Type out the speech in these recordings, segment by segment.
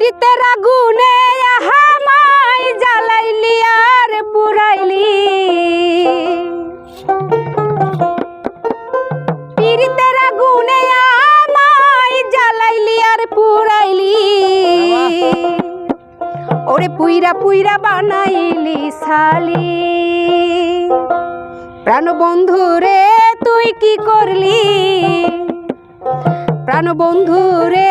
পীড়িতের আগুনে হামাই জ্বালাইলি আর পুরাইলি পীড়িতের আগুনে আমাই জ্বালাইলি আর পুরাইলি ওরে পুইরা পুইরা বানাইলি সালি প্রাণ বন্ধু রে, তুই কি করলি? প্রাণ বন্ধু রে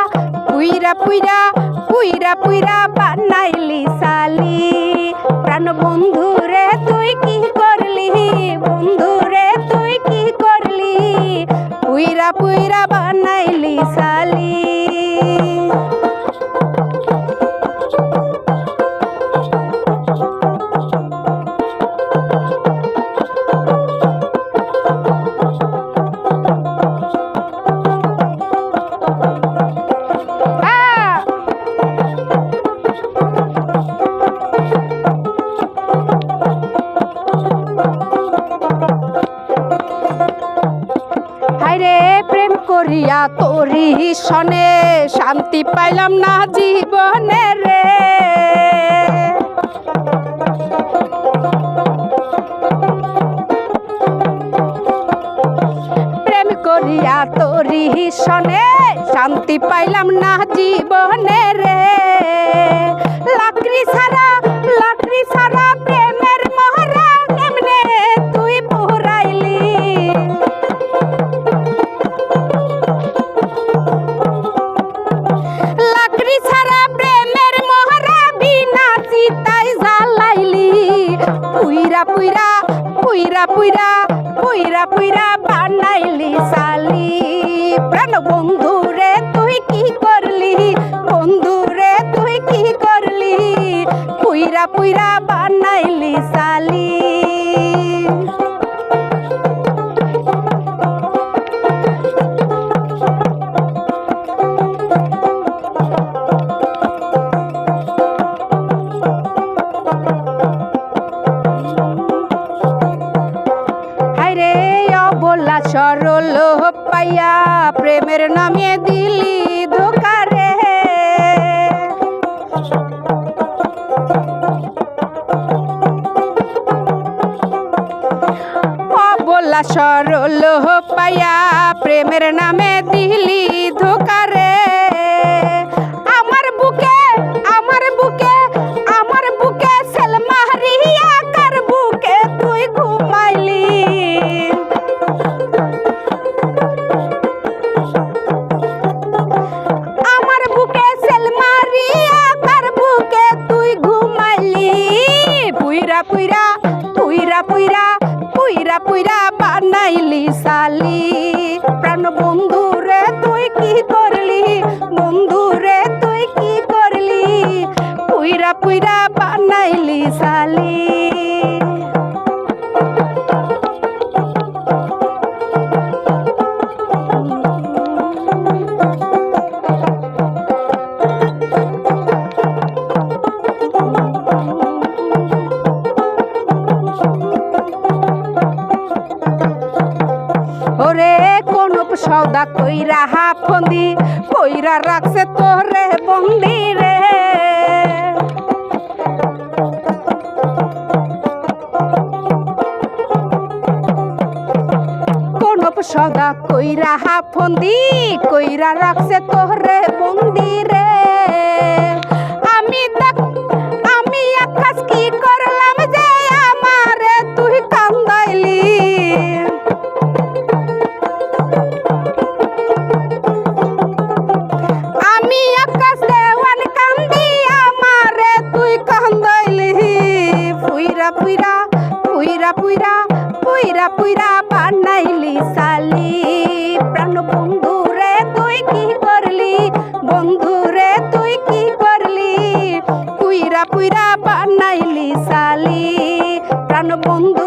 পুইরা পুইরা পুইরা পুইরা বানাইলি সালি প্রাণ বন্ধু রে, তুই কি করলি? বন্ধু রে, তুই কি করলি? পুইরা পুইরা বানাইলি সালি হাইরে প্রেম করিয়া তোরি সনে, শান্তি পাইলাম না জীবনে রে। প্রেম করিয়া তোরি সনে, শান্তি পাইলাম না জীবনে রে। লাকড়ি সারা লাকড়ি সারা পুইরা পুইরা পুইরা পুইরা পুইরা বানাইলি সালি প্রাণ বন্ধু রে, তুই কি করলি? বন্ধু রে, তুই কি করলি? পুইরা পুইরা অবলা সরল পাইয়া প্রেমের নামে দিলি ধোকারে। অবলা সরল পাইয়া প্রেমের নামে দিলি ধোকারে। পুইরা পুইরা বানাইলি সালি প্রাণ বন্ধু রে, তুই কি করলি? বন্ধু রে, তুই কি করলি? পুইরা পুইরা বানাইলি সালি ওরে কোন সৌদা কইরা হাফন্দি, কইরা রাখছে তোরে বন্দি রে। সদা কইরা হাফন্দি, কইরা রাখছে তোরে বন্দি রে। পুইরা পুইরা পুইরা পুইরা পুইরা বানাইলি সালি প্রাণ বন্ধু রে, তুই কি করলি? বন্ধু রে, তুই কি করলি? পুইরা পুইরা বানাইলি সালি প্রাণ বন্ধু